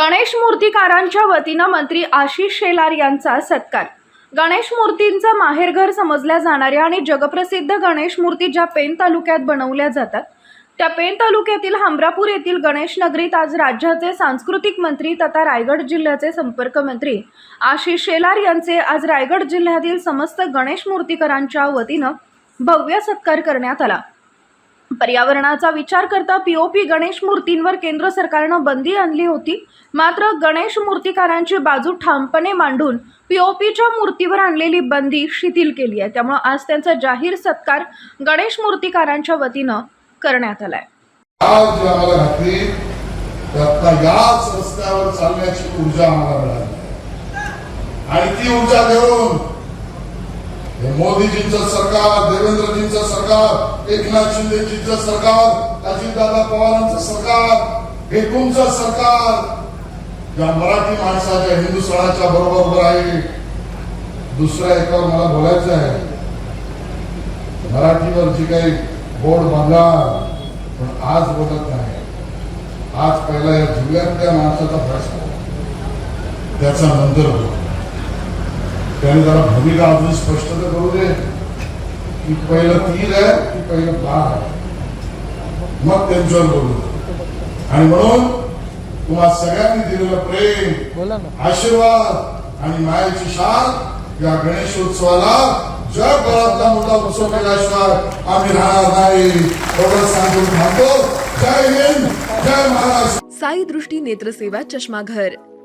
गणेश मूर्तिकारांच्या वतीनं मंत्री आशिष शेलार यांचा सत्कार. गणेश मूर्तींचं माहेरघर समजल्या जाणाऱ्या आणि जगप्रसिद्ध गणेश मूर्ती ज्या पेन तालुक्यात बनवल्या जातात त्या पेन तालुक्यातील हमरापूर येथील गणेश नगरीत आज राज्याचे सांस्कृतिक मंत्री तथा रायगड जिल्ह्याचे संपर्क मंत्री आशिष शेलार यांचे आज रायगड जिल्ह्यातील समस्त गणेश मूर्तीकरांच्या वतीनं भव्य सत्कार करण्यात आला. पर्यावरणाचा विचार करता पीओपी गणेश मूर्तींवर केंद्र सरकारनं बंदी आणली होती. मात्र गणेश मूर्तिकारांची बाजू ठामपणे मांडून पीओपीच्या मूर्तीवर आणलेली बंदी शिथिल केली आहे. त्यामुळे आज त्यांचा जाहीर सत्कार गणेश मूर्तिकारांच्या वतीनं करण्यात आलाय. आणि ती ऊर्जा देऊन हे मोदीजींचं सरकार देवेंद्रजींचं सरकार एकनाथ शिंदेजींचं सरकार अजितदादा पवारांचं सरकार हे तुमचं सरकार. ज्या मराठी माणसाच्या हिंदू सणाच्या बरोबर उभं आहे दुसऱ्या एकावर मला बोलायचं आहे. मराठीवर जी काही बोर्ड बांधला पण आज बोलत नाही. आज पहिला या जिल्ह्यातल्या माणसाचा प्रश्न. त्याचा नंतर होतो त्याने जरा भूमिका अजून स्पष्ट तर करू दे. की पहिलं तीर आहे की पहिलं बाण आहे. मग त्यांच्यावर बोलू. आणि म्हणून तुम्हा सगळ्यांनी दिलेलं प्रेम आशीर्वाद आणि मायाची शान या गणेशोत्सवाला जगभरातला मोठा उत्सव केल्याशिवाय आम्ही राहणार नाही. एवढं सांगून थांबतो. जय हिंद जय महाराष्ट्र. साई दृष्टी नेत्रसेवा चष्माघर.